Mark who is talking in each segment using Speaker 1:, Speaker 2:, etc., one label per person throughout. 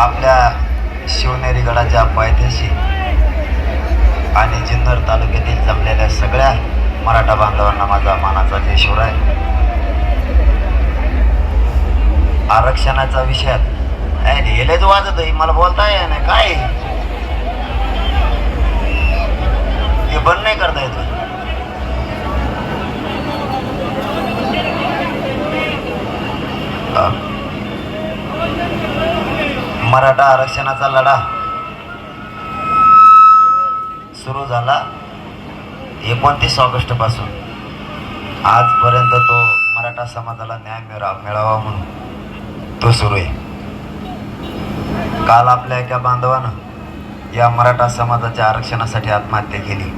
Speaker 1: आपल्या शिवनेरी गडाच्या पायथ्याशी आणि जुन्नर तालुक्यातील जमलेल्या सगळ्या मराठा बांधवांना माझा मानाचा जय आहे आरक्षणाचा विषयात हेलेच वाजत आहे मला बोलता येणार काय? आरक्षणाचा लढा सुरू झाला एकोणतीस ऑगस्टपासून. आजपर्यंत तो मराठा समाजाला न्याय मिळा मिळावा म्हणून तो सुरू आहे. काल आपल्या एका बांधवानं या मराठा समाजाच्या आरक्षणासाठी आत्महत्या केली.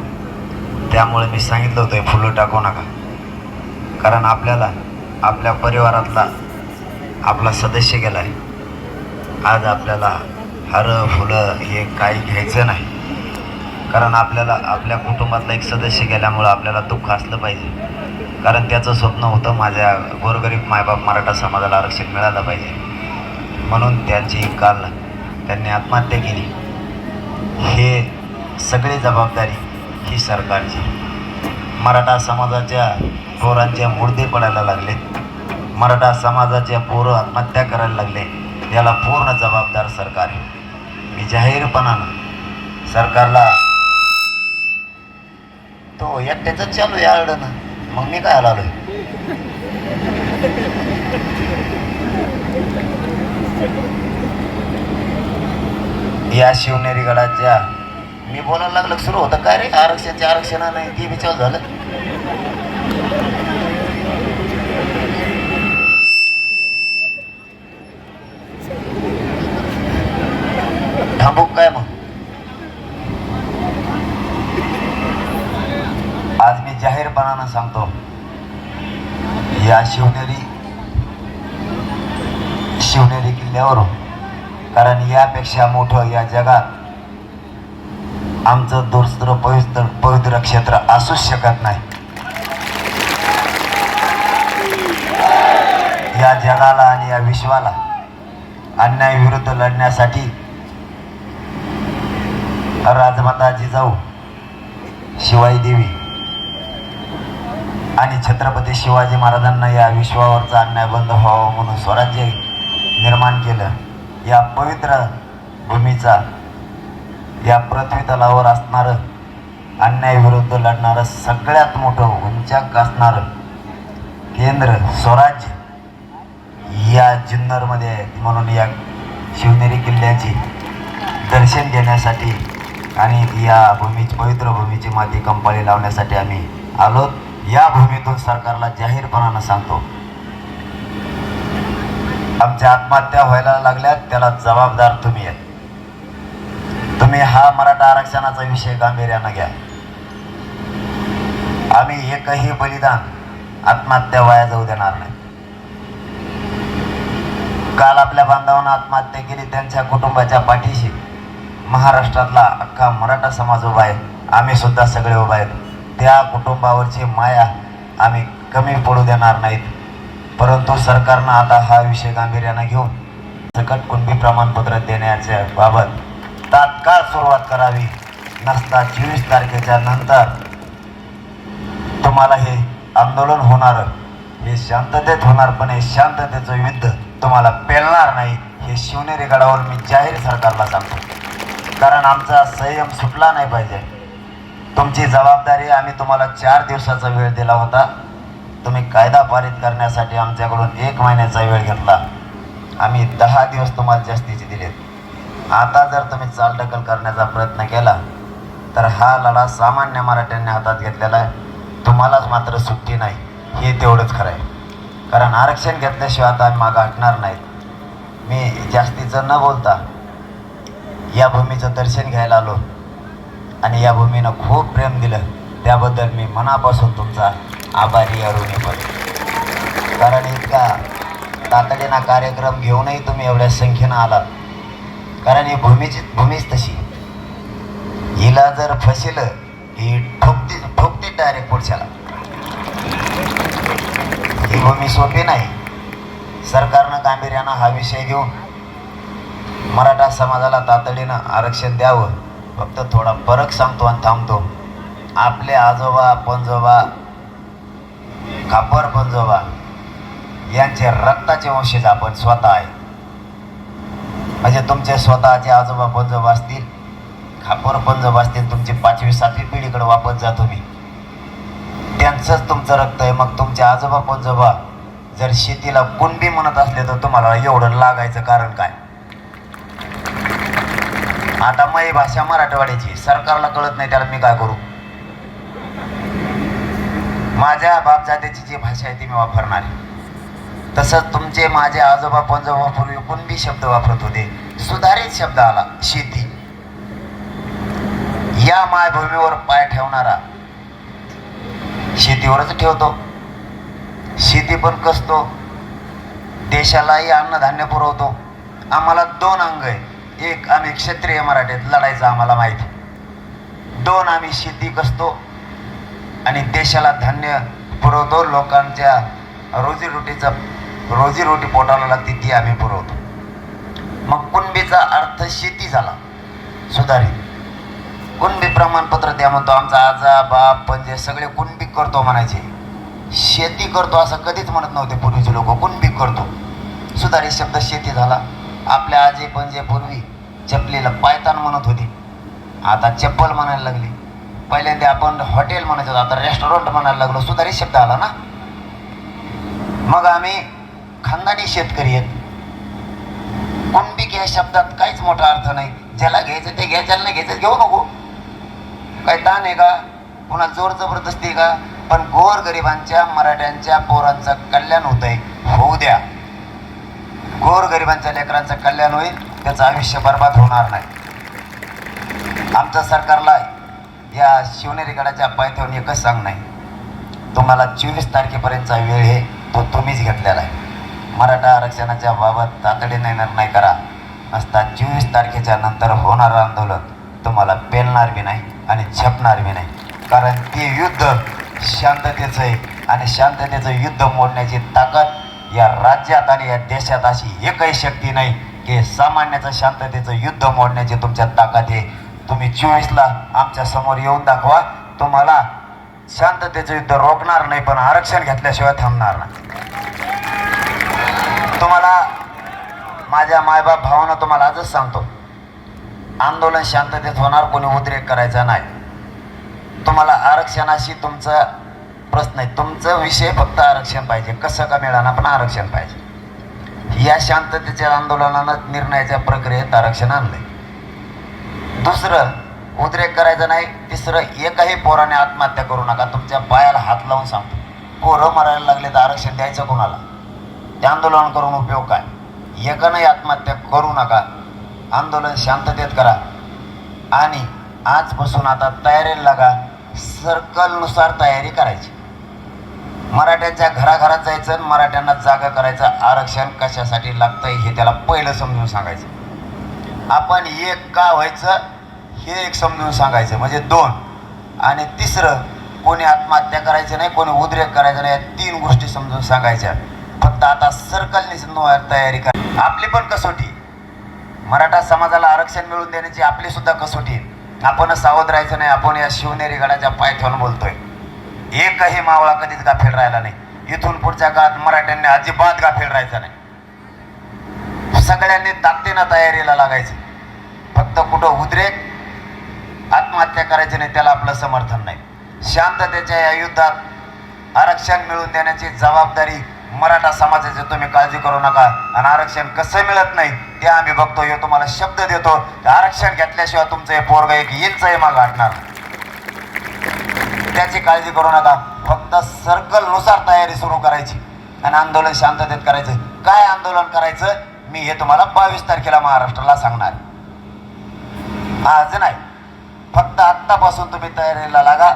Speaker 1: त्यामुळे मी सांगितलं होतं फुलं टाकू नका. कारण आपल्याला आपल्या परिवारातला आपला सदस्य गेला आहे आज आपल्याला हारं फुलं हे काही घ्यायचं नाही. कारण आपल्याला आपल्या कुटुंबातला एक सदस्य गेल्यामुळं आपल्याला दुःख असलं पाहिजे. कारण त्याचं स्वप्न होतं माझ्या गोरगरीब मायबाप मराठा समाजाला आरक्षण मिळालं पाहिजे. म्हणून त्यांची काल त्यांनी आत्महत्या केली. हे सगळी जबाबदारी ही सरकारची. मराठा समाजाच्या पोरांच्या मुर्दे पडायला लागले. मराठा समाजाच्या पोरं आत्महत्या करायला लागले. याला पूर्ण जबाबदार सरकार आहे. मी जाहीरपणानं सरकारला तो एकट्याच चालू आहे आरडणं. मग मी काय आलोय या शिवनेरी गडाच्या मी बोलायला लागलं सुरू होतं. काय रे? आरक्षणचे आरक्षण नाही ती विचार झालं? थांबू काय मग? आज मी जाहीरपणानं सांगतो या शिवनेरी शिवनेरी किल्ल्यावरून कारण यापेक्षा मोठं या जगात आमचं दुसरं पवित्र पवित्र क्षेत्र असूच शकत नाही. या जगाला आणि या विश्वाला अन्यायाविरुद्ध लढण्यासाठी राजमाता जिजाऊ शिवाई देवी. आणि छत्रपती शिवाजी महाराजांना या विश्वावरचा अन्याय बंद व्हावा म्हणून स्वराज्य निर्माण केलं. या पवित्र भूमीचा या पृथ्वी तलावर असणारं अन्यायाविरुद्ध लढणारं सगळ्यात मोठं उंचाक असणारं केंद्र स्वराज्य या जुन्नरमध्ये म्हणून या शिवनेरी किल्ल्याची दर्शन घेण्यासाठी आणि या भूमीची पवित्र भूमीची माती कंपाळी लावण्यासाठी आम्ही आलो. या भूमीतून सरकारला जाहीरपणानं सांगतो. आमच्या आत्महत्या व्हायला लागल्यात त्याला जबाबदार तुम्ही आहेत. तुम्ही हा मराठा आरक्षणाचा विषय गांभीर्यानं घ्या. आम्ही एकही बलिदान आत्महत्या वाया जाऊ देणार नाही. काल आपल्या बांधवांना आत्महत्या केली त्यांच्या कुटुंबाच्या पाठीशी महाराष्ट्रातला अख्खा मराठा समाज उभा आहे. आम्ही सुद्धा सगळे उभा आहेत. त्या कुटुंबावरची माया आम्ही कमी पडू देणार नाहीत. परंतु सरकारनं आता हा विषय गांभीर्यानं घेऊन सकट कुणबी प्रमाणपत्र देण्याच्या बाबत तात्काळ सुरुवात करावी. नसता चोवीस तारखेच्या नंतर तुम्हाला हे आंदोलन होणार. हे शांततेत होणार पण हे शांततेचं युद्ध तुम्हाला पेलणार नाही. हे शिवनेरी गडावर मी जाहीर सरकारला सांगतो. कारण आमचा संयम सुटला नाही पाहिजे. तुमची जबाबदारी आम्ही तुम्हाला चार दिवसाचा वेळ दिला होता. तुम्ही कायदा पारित करण्यासाठी आमच्याकडून एक महिन्याचा वेळ घेतला. आम्ही दहा दिवस तुम्हाला जास्तीचे दिलेत. आता जर तुम्ही चालढकल करण्याचा प्रयत्न केला तर हा लढा सामान्य मराठ्यांनी हातात घेतलेला आहे. तुम्हालाच मात्र सुट्टी नाही. हे तेवढंच खरं आहे. कारण आरक्षण घेतल्याशिवाय आता आम्ही मागं हटणार नाहीत. मी जास्तीचं न बोलता या भूमीचं दर्शन घ्यायला आलो. आणि या भूमीनं खूप प्रेम दिलं. त्याबद्दल मी मनापासून तुमचा आभारी अरुणी पण कारण इतका तातडीनं कार्यक्रम घेऊनही तुम्ही एवढ्या संख्येनं आलात. कारण ही भूमीची भूमीच तशी. हिला जर फसिलं ही ठोकती ठोकती डायरेक्ट पुढच्याला. ही भूमी सोपी नाही. सरकारनं गांभीर्यानं हा विषय घेऊन मराठा समाजाला तातडीनं आरक्षण द्यावं. फक्त थोडा फरक सांगतो आणि थांबतो. आपले आजोबा पंजोबा खापर पंजोबा यांचे रक्ताचे वंशज आपण स्वतः आहे म्हणजे तुमचे स्वतःचे आजोबा पंजोबा असतील खापर पंजोबा असतील तुमची पाचवी सातवी पिढीकडे वापस जा तुम्ही. त्यांचंच तुमचं रक्त आहे. मग तुमचे आजोबा पंजोबा जर शेतीला कुणबी म्हणत असले तर तुम्हाला एवढं लागायचं कारण काय? आता मग ही भाषा मराठवाड्याची सरकारला कळत नाही त्याला मी काय करू? माझ्या बापजात्याची जी भाषा आहे ती मी वापरणार आहे. तसंच तुमचे माझे आजोबा पंजोबा पूर्वी कुणबी शब्द वापरत होते? सुधारित शब्द आला शेती. या मायभूमीवर पाय ठेवणारा शेतीवरच ठेवतो. शेती पण कसतो. देशालाही अन्नधान्य पुरवतो. आम्हाला दोन अंग आहे एक आम्ही क्षत्रिय मराठीत लढायचं आम्हाला माहिती. दोन आम्ही शेती कसतो आणि देशाला धान्य पुरवतो. लोकांच्या रोजीरोटीचा रोजीरोटी पोटाला लागते ती आम्ही पुरवतो. मग कुणबीचा अर्थ शेती झाला. सुधारित. कुणबी प्रमाणपत्र द्या म्हणतो आमचा आजा बाप पंजे सगळे कुणबी करतो म्हणायचे. शेती करतो असं कधीच म्हणत नव्हते पूर्वीचे लोक. कुणबी करतो. सुधारित शब्द शेती झाला. आपल्या आजी पंजे पूर्वी चपलीला पायतान म्हणत होती. आता चप्पल म्हणायला लागली. पहिल्यांदा आपण हॉटेल म्हणायचं होतं, आता रेस्टॉरंट म्हणायला लागलो. सुधारित शब्द आला ना? मग आम्ही खानदानी शेतकरी आहेत. कुणबी या शब्दात काहीच मोठा अर्थ नाही. ज्याला घ्यायचं ते घ्या ज्याला नाही घ्यायचं घेऊ नको. काही ताण आहे का? पुन्हा जोर जबरदस्ती का? पण गोर गरिबांच्या मराठ्यांच्या पोरांचं कल्याण होत आहे होऊ द्या. गोर गरिबांच्या लेकरांचं कल्याण होईल. त्याचं आयुष्य बर्बाद होणार नाही. आमच्या सरकारला या शिवनेरी गडाच्या पायथ्यावरून एकच सांग नाही. तुम्हाला चोवीस तारखेपर्यंतचा वेळ हे तो तुम्हीच घेतलेला आहे. मराठा आरक्षणाच्या बाबत तातडीने निर्णय करा. असता चोवीस तारखेच्या नंतर होणारं आंदोलन तुम्हाला पेलणार बी नाही आणि झेपणार बी नाही. कारण ते युद्ध शांततेचं आहे आणि शांततेचं युद्ध मोडण्याची ताकद या राज्यात आणि या देशात अशी एकही शक्ती नाही. की सामान्याचं शांततेचं युद्ध मोडण्याची तुमच्यात ताकद आहे तुम्ही चोवीसला आमच्यासमोर येऊन दाखवा. तुम्हाला शांततेचं युद्ध रोखणार नाही पण आरक्षण घेतल्याशिवाय थांबणार नाही. तुम्हाला माझ्या मायबाप भावानं तुम्हाला आजच सांगतो आंदोलन शांततेत होणार कोणी उद्रेक करायचा नाही. तुम्हाला आरक्षणाशी तुमचा प्रश्न आहे. तुमचा विषय फक्त आरक्षण पाहिजे. कसं का मिळाना पण आरक्षण पाहिजे. या शांततेच्या आंदोलनानं निर्णयाच्या प्रक्रियेत आरक्षण आणलंय. दुसरं उद्रेक करायचं नाही तिसरं एकही पोराने आत्महत्या करू नका तुमच्या पायाला हात लावून सांगतो. पोरं मरायला लागले तर आरक्षण द्यायचं कोणाला? ते आंदोलन करून उपयोग काय? एकानंही आत्महत्या करू नका. आंदोलन शांततेत करा. आणि आजपासून आता तयारीला लागा. सर्कलनुसार तयारी करायची. मराठ्यांच्या घराघरात जायचं आणि मराठ्यांना जागा करायचं. आरक्षण कशासाठी लागतंय हे त्याला पहिलं समजून सांगायचं. आपण एक का व्हायचं हे एक समजून सांगायचं. म्हणजे दोन. आणि तिसरं कोणी आत्महत्या करायचं नाही कोणी उद्रेक करायचं नाही या तीन गोष्टी समजून सांगायच्या. फक्त आता सर्कलने तयारी करा. आपली पण कसोटी. मराठा समाजाला आरक्षण मिळवून देण्याची आपली सुद्धा कसोटी आपण सावध राहायचं नाही आपण या शिवनेरी गडाच्या पायथ्यावर बोलतोय. एकही मावळा कधीच गाफील राहिला नाही. इथून पुढच्या काळात मराठ्यांनी अजिबात गाफील राहायचा नाही. सगळ्यांनी ताकदीनं तयारीला लागायचं. फक्त कुठं उद्रेक आत्महत्या करायची नाही त्याला आपलं समर्थन नाही. शांततेच्या या युद्धात आरक्षण मिळवून देण्याची जबाबदारी मराठा समाजाची तुम्ही काळजी करू नका. आणि आरक्षण कसं मिळत नाही ते आम्ही बघतो हे तुम्हाला शब्द देतो. आरक्षण घेतल्याशिवाय तुमचं हे पोरग एक इंचही माग हटणार त्याची काळजी करू नका. फक्त सर्कलनुसार तयारी सुरू करायची आणि आंदोलन शांततेत करायचं. काय आंदोलन करायचं? मी हे तुम्हाला बावीस तारखेला महाराष्ट्राला सांगणार. आज नाही. फक्त आत्तापासून तुम्ही तयारीला लागा.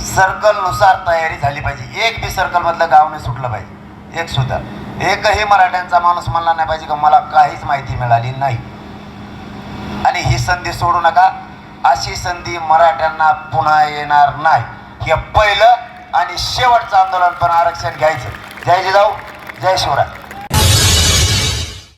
Speaker 1: सर्कलनुसार तयारी झाली पाहिजे. एक बी सर्कलमधलं गाव नाही सुटलं पाहिजे. एक सुद्धा. एकही मराठ्यांचा माणूस म्हणला नाही पाहिजे का मला काहीच माहिती मिळाली नाही. आणि ही संधी सोडू नका. अशी संधी मराठ्यांना पुन्हा येणार नाही. हे पहिलं आणि शेवटचं आंदोलन पण आरक्षण घ्यायचं. जय जिजाऊ जय शिवराय.